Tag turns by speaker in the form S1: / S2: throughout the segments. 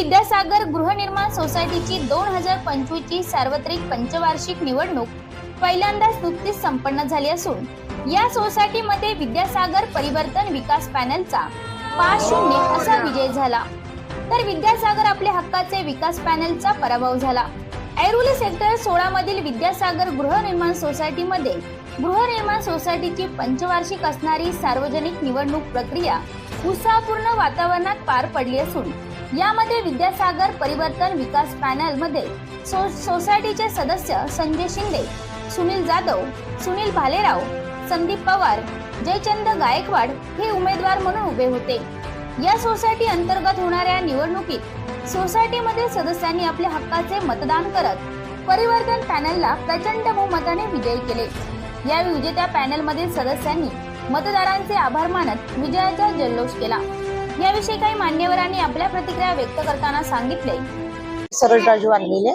S1: विद्यासागर गृहनिर्माण सोसायटीची दोन हजार पंचवीस ची सार्वत्रिक पंचवार्षिक निवडणूक पहिल्यांदाच नुकतीच संपन्न झाली असून या सोसायटीमध्ये विद्यासागर परिवर्तन विकास पॅनलचा पाच शून्य असा विजय झाला. तर विद्यासागर आपल्या हक्काचे विकास पॅनलचा पराभव झाला. ऐरोली सेक्टर सोळा मधील विद्यासागर गृहनिर्माण सोसायटीमध्ये गृहनिर्माण सोसायटीची पंचवार्षिक असणारी सार्वजनिक निवडणूक प्रक्रिया उत्साहपूर्ण वातावरणात पार पडली असून यामध्ये विद्यासागर परिवर्तन विकास पॅनलमध्ये सो सोसायटीचे सदस्य संजय शिंदे सुनील जाधव सुनील भालेराव संदीप पवार जयचंद गायकवाड हे उमेदवार म्हणून उभे होते. या सोसायटी अंतर्गत होणाऱ्या निवडणुकीत सोसायटीमध्ये सदस्यांनी आपल्या हक्काचे मतदान करत परिवर्तन पॅनलला प्रचंड बहुमताने विजयी केले. या विजेत्या पॅनलमधील सदस्यांनी मतदारांचे आभार मानत विजयाचा जल्लोष केला. याविषयी काही मान्यवरांनी आपल्या प्रतिक्रिया व्यक्त करताना सांगितले.
S2: सरळ राजू आणलेले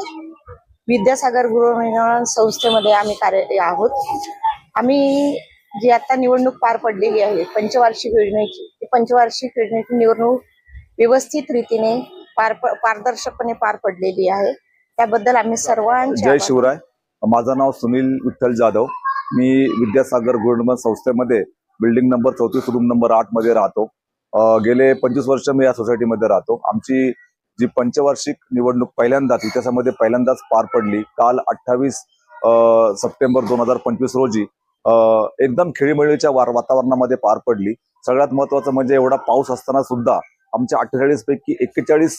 S2: विद्यासागर गृहनिर्माण संस्थेमध्ये आम्ही कार्य आहोत. आम्ही जी आता निवडणूक पार पडलेली आहे पंचवार्षिक योजनेची ती पंचवार्षिक योजनेची निवडणूक व्यवस्थित रीतीने पार पारदर्शकपणे पार पडलेली आहे. त्याबद्दल आम्ही सर्वांचे
S3: जय शिवराय. माझं नाव सुनील विठ्ठल जाधव. मी विद्यासागर गृहनिर्माण संस्थेमध्ये बिल्डिंग नंबर चौतीस रूम नंबर आठमध्ये राहतो. गेले पंचवीस वर्ष मी या सोसायटीमध्ये राहतो. आमची जी पंचवार्षिक निवडणूक पहिल्यांदाच इतिहासामध्ये पहिल्यांदाच पार पडली. काल अठ्ठावीस सप्टेंबर दोन हजार पंचवीस रोजी एकदम खेळीमेळीच्या वार वातावरणामध्ये पार पडली. सगळ्यात महत्वाचं म्हणजे एवढा पाऊस असताना सुद्धा आमच्या अठ्ठेचाळीस पैकी एक्केचाळीस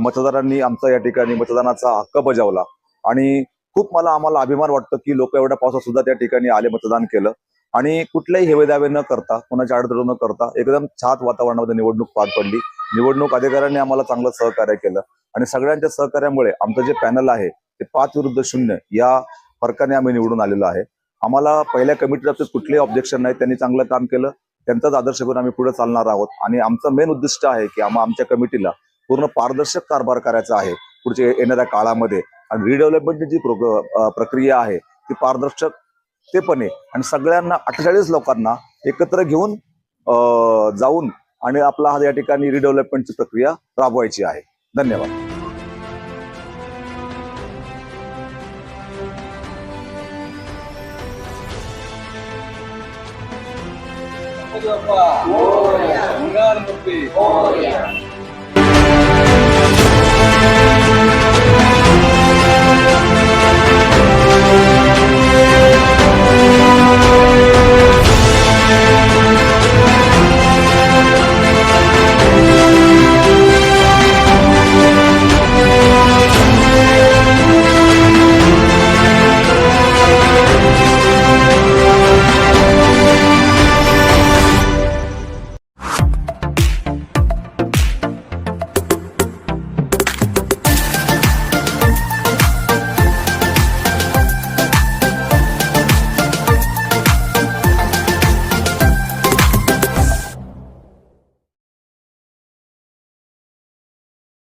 S3: मतदारांनी आमचा या ठिकाणी मतदानाचा हक्क बजावला. आणि खूप मला आम्हाला अभिमान वाटतो की लोक एवढ्या पावसात सुद्धा त्या ठिकाणी आले मतदान केलं. आणि कुठल्याही हेवेदावे न करता कोणाच्या आडतडू न करता एकदम छात वातावरणामध्ये निवडणूक पार पडली. निवडणूक अधिकाऱ्यांनी आम्हाला चांगलं सहकार्य केलं. आणि सगळ्यांच्या सहकार्यामुळे आमचं जे पॅनल आहे ते पाच विरुद्ध शून्य या फरकाने आम्ही निवडून आलेलो आहे. आम्हाला पहिल्या कमिटीच्या बाबतीत कुठलेही ऑब्जेक्शन नाही. त्यांनी चांगलं काम केलं. त्यांचाच आदर्श घेऊन आम्ही पुढे चालणार आहोत. आणि आमचं मेन उद्दिष्ट आहे की आम्हा आमच्या कमिटीला पूर्ण पारदर्शक कारभार करायचा आहे पुढच्या येणाऱ्या काळामध्ये. आणि रिडेव्हलपमेंटची जी प्रक्रिया आहे ती पारदर्शक ते पण आहे. आणि सगळ्यांना अठ्ठेचाळीस लोकांना एकत्र घेऊन अं, जाऊन आणि आपला हा या ठिकाणी रिडेव्हलपमेंटची प्रक्रिया राबवायची आहे. धन्यवाद.
S4: गणपती बाप्पा मंगळमूर्ती